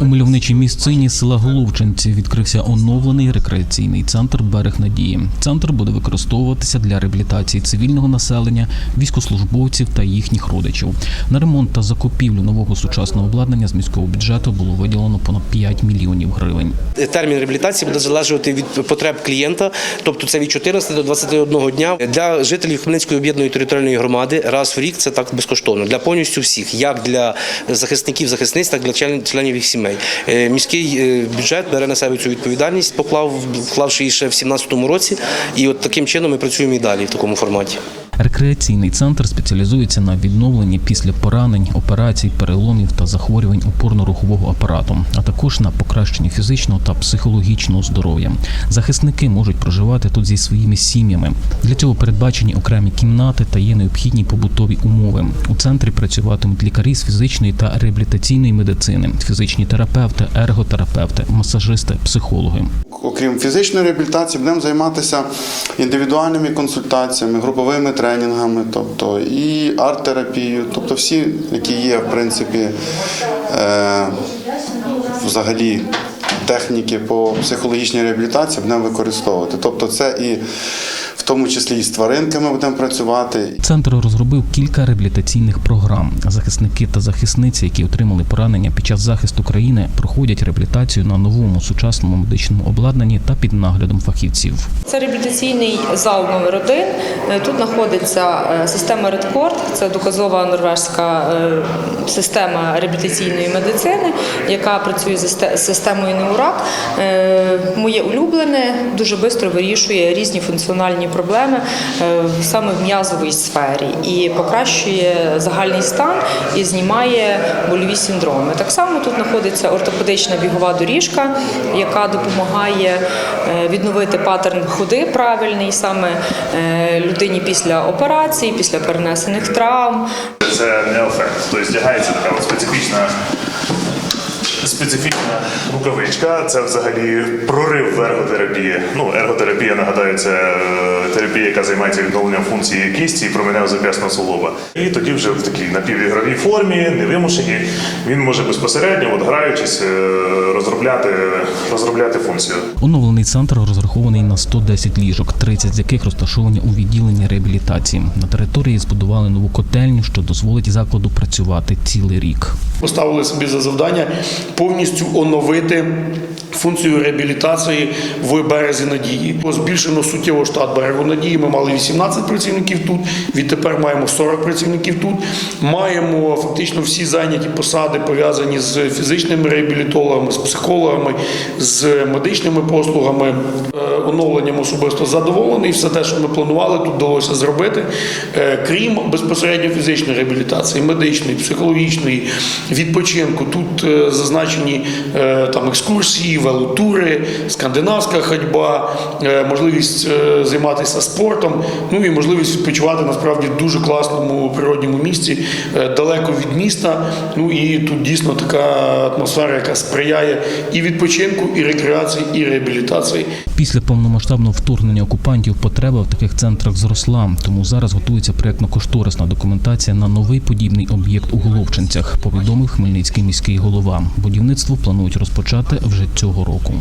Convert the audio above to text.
У мальовничій місцині села Головчинці відкрився оновлений рекреаційний центр Берег Надії. Центр буде використовуватися для реабілітації цивільного населення, військослужбовців та їхніх родичів. На ремонт та закупівлю нового сучасного обладнання з міського бюджету було виділено понад 5 мільйонів гривень. Термін реабілітації буде залежати від потреб клієнта, тобто це від 14 до 21 дня. Для жителів Хмельницької об'єднаної територіальної громади раз в рік це так безкоштовно. Для повністю всіх, як для захисників захисниць, так і для член- членів їх сімей. Е, Міський е, бюджет бере на себе цю відповідальність, поклав, вклавши її ще в 2017 році. І от таким чином ми працюємо і далі в такому форматі. Рекреаційний центр спеціалізується на відновленні після поранень, операцій, переломів та захворювань опорно-рухового апарату, а також на покращенні фізичного та психологічного здоров'я. Захисники можуть проживати тут зі своїми сім'ями. Для цього передбачені окремі кімнати та є необхідні побутові умови. У центрі працюватимуть лікарі з фізичної та реабілітаційної медицини, фізичні терапевти, ерготерапевти, масажисти, психологи. Окрім фізичної реабілітації, будемо займатися індивідуальними консультаціями, груповими тренінгами, тобто і арт-терапією, тобто всі, які є, в принципі, е, взагалі техніки по психологічній реабілітації будемо використовувати. Тобто це і в тому числі і з тваринками будемо працювати, Центр розробив кілька реабілітаційних програм. Захисники та захисниці, які отримали поранення під час захисту країни, проходять реабілітацію на новому сучасному медичному обладнанні та під наглядом фахівців. Це реабілітаційний зал номер один. Е, Тут знаходиться е, система Redcord, це доказова норвежська е, система реабілітаційної медицини, яка працює з систе- з системою Неурак. Е, Моє улюблене дуже швидко вирішує різні функціональні проблеми е, саме в м'язовій сфері і покращує загальний стан і знімає больові синдроми. Так само тут знаходиться ортопедична бігова доріжка, яка допомагає е, відновити паттерн ходи правильний саме людині після операції, після перенесених травм. Це не ефект. Тобто вдягається така специфічна. Специфічна рукавичка це взагалі прорив в ерготерапії. Ну, ерготерапія, нагадаю, це е, терапія, яка займається відновленням функції кісті і променев зап'ясного суглоба. І тоді вже в такій напівігровій формі, невимушеній, він може безпосередньо, от граючись, е, розробляти, розробляти функцію. Оновлений центр розрахований на 110 ліжок, 30 з яких розташовані у відділенні реабілітації. На території збудували нову котельню, що дозволить закладу працювати цілий рік. Поставили собі за завдання повністю оновити функцію реабілітації в березі надії. Збільшено суттєво штат берегу надії. Ми мали 18 працівників тут. Відтепер маємо 40 працівників тут. Маємо фактично всі зайняті посади пов'язані з фізичними реабілітологами, з психологами, з медичними послугами. Е, Оновленням особисто задоволений. Все те, що ми планували, тут вдалося зробити. Е, Крім безпосередньо фізичної реабілітації, медичної, психологічної, відпочинку. Тут е, зазначені там екскурсії, велотури, скандинавська ходьба, можливість займатися спортом, ну і можливість відпочивати насправді в дуже класному природньому місці, далеко від міста. Ну і тут дійсно така атмосфера, яка сприяє і відпочинку, і рекреації, і реабілітації. Після повномасштабного вторгнення окупантів потреба в таких центрах зросла, тому зараз готується проєктно-кошторисна документація на новий подібний об'єкт у Головчинцях. Повідомив Хмельницький міський голова. Будівництво планують розпочати вже цього року.